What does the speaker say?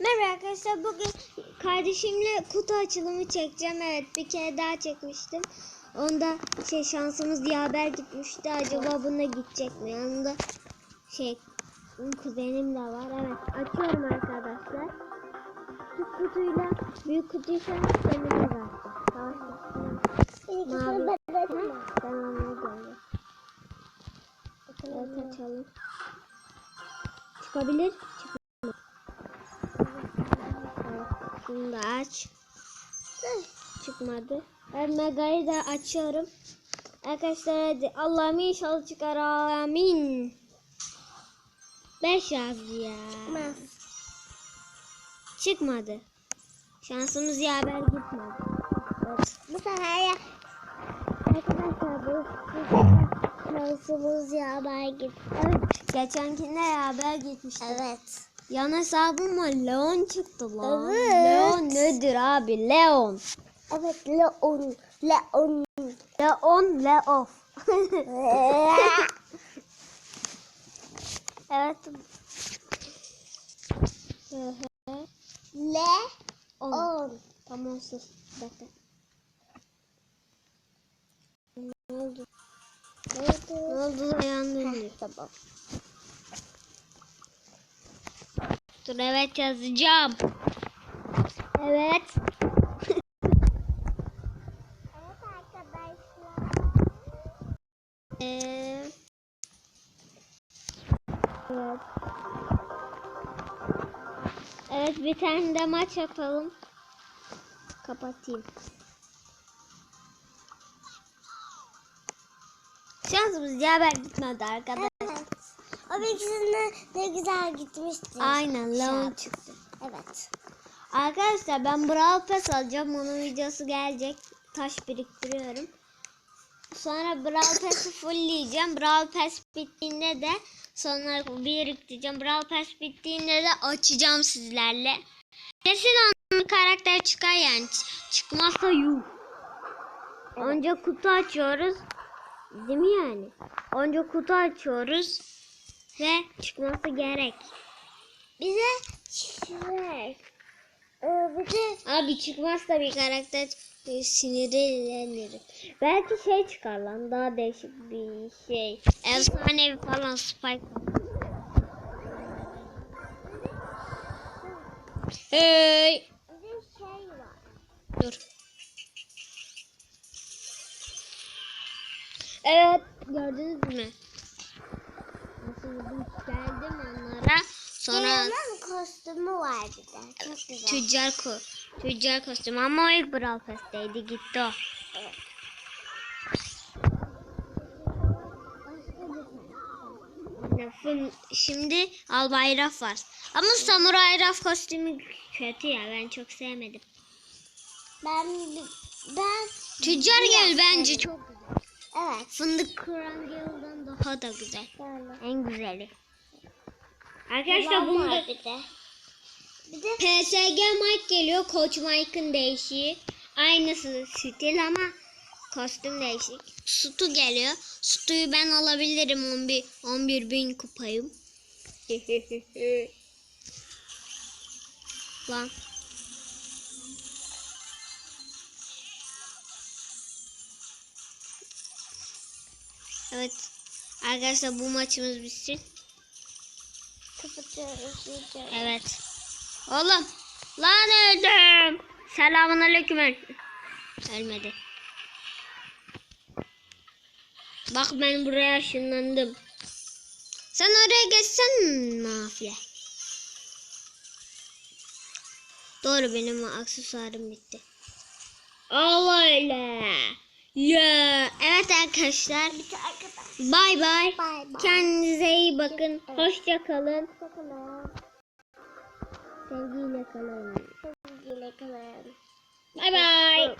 Merhaba arkadaşlar bugün kardeşimle kutu açılımı çekeceğim. Evet bir kere daha çekmiştim. Onda şey şansımız yaver gitmişti. Acaba bunda gidecek mi? Yanında şey kuzenim de var. Evet açıyorum arkadaşlar. Küçük kutuyla büyük kutuysa kendimiz açtık. Tamam. Mavi. Tamam ne geliyor? Evet açalım. Çıkabilir. Çıkabilir. Şunu da aç. Çıkmadı. Ben Mega'yı da açıyorum. Arkadaşlar hadi Allah'ım inşallah çıkar amin. 5 yazdı ya. Çıkmadı. Şansımız yaver gitmedi. Evet. Bu sefer ya Arkadaşlar bu, şansımız yaver gitti. Evet. Geçenkinde yaver gitmişti. Evet. Yan hesabıma Leon çıktı lan. Evet. Leon nedir abi? Leon. Evet Leon. Leon. Leon Leof. evet. Hı. On. Tamam sus. Bekle. Ne oldu? Ne oldu? Ayağın döndü. Tamam. Dur evet yazacağım. Evet. Evet arkadaşlar. Ee, evet. Evet bir tane de maç yapalım. Kapatayım. Şansımız yaver gitmedi arkadaşlar. O ikisinde ne güzel gitmişti. Aynen Leon Şarkı. çıktı. Evet. Arkadaşlar ben Brawl Pass alacağım. Onun videosu gelecek. Taş biriktiriyorum. Sonra Brawl Pass'ı fullleyeceğim. Brawl Pass bittiğinde de sonra biriktireceğim. Brawl Pass bittiğinde de açacağım sizlerle. Kesin onun karakter çıkar yani. Çıkmazsa yuh. Önce kutu açıyoruz. Değil mi yani? Önce kutu açıyoruz. Ve çıkması gerek. Bize. Ee, bir de Abi çıkmazsa bir karakter e, sinirlenirim. Belki şey çıkar lan daha değişik bir şey. Efsanevi falan Spike. Hey. bir şey var. Dur. Evet gördünüz mü? Vurdum? geldim onlara. Sonra Leon'un kostümü var bir de. Çok güzel. tüccar ko tüccar kostümü ama o ilk Brawl Pass'teydi gitti o. Lafın şimdi Albay Raf var. Ama Samuray Raf kostümü kötü ya ben çok sevmedim. Ben ben Tüccar gel bence çok güzel. Evet. Fındık kıran gelden daha da güzel. Böyle. En güzeli. Arkadaşlar bunda var bir de. Bir de PSG Mike geliyor. Koç Mike'ın değişiği. Aynısı stil ama kostüm değişik. Sutu geliyor. Sutu'yu ben alabilirim 11 11 bin kupayım. Lan. Evet. Arkadaşlar bu maçımız bitsin. kapatıyoruz videoyu. Evet. Oğlum. Lan öldüm. Selamun aleyküm. Ölmedi. Bak ben buraya ışınlandım. Sen oraya geçsen mafya. Doğru benim aksesuarım bitti. Allah öyle. Ya. Evet arkadaşlar. Bay bay. Kendinize iyi bakın. Hoşça kalın. Bakalım. Sevgiyle kalın. Sevgiyle kalın. Bay bay.